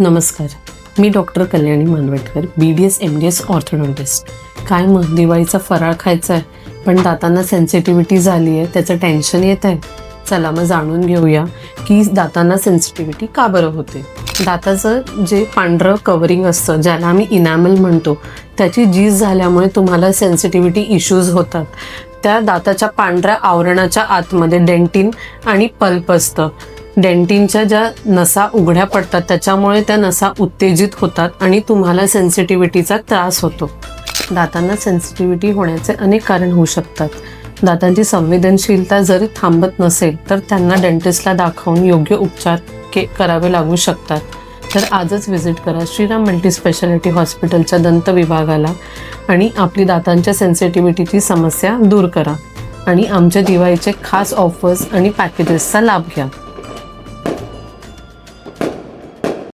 नमस्कार. मी doctor Kalyani Manwatkar B D S M D S orthodontist काय मग? दिवाळीचा फराळ खायचा आहे पण दातांना सेन्सिटिव्हिटी झाली आहे त्याचं टेन्शन येत आहे चला मग जाणून घेऊया की दातांना सेन्सिटिव्हिटी का बरं होते? दाताचं जे पांढरं कवरिंग असतं ज्याला आम्ही इनॅमल म्हणतो त्याची जीज झाल्यामुळे तुम्हाला सेन्सिटिव्हिटी इश्यूज होतात. त्या दाताच्या पांढऱ्या आवरणाच्या आतमध्ये डेंटिन आणि पल्प असतं. डेंटिनच्या ज्या नसा उघड्या पडतात त्याच्यामुळे त्या नसा उत्तेजित होतात आणि तुम्हाला सेन्सिटिव्हिटीचा त्रास होतो. दातांना सेन्सिटिव्हिटी होण्याचे अनेक कारण होऊ शकतात. दातांची संवेदनशीलता जरी थांबत नसेल तर त्यांना डेंटिस्टला दाखवून योग्य उपचार के करावे लागू शकतात. तर आजच व्हिजिट करा. श्रीराम मल्टी स्पेशालिटी हॉस्पिटलच्या दंत विभागाला आणि आपली दातांच्या सेन्सिटिव्हिटीची समस्या दूर करा. आणि आमच्या दिवाळीचे खास ऑफर्स आणि पॅकेजेसचा लाभ घ्या.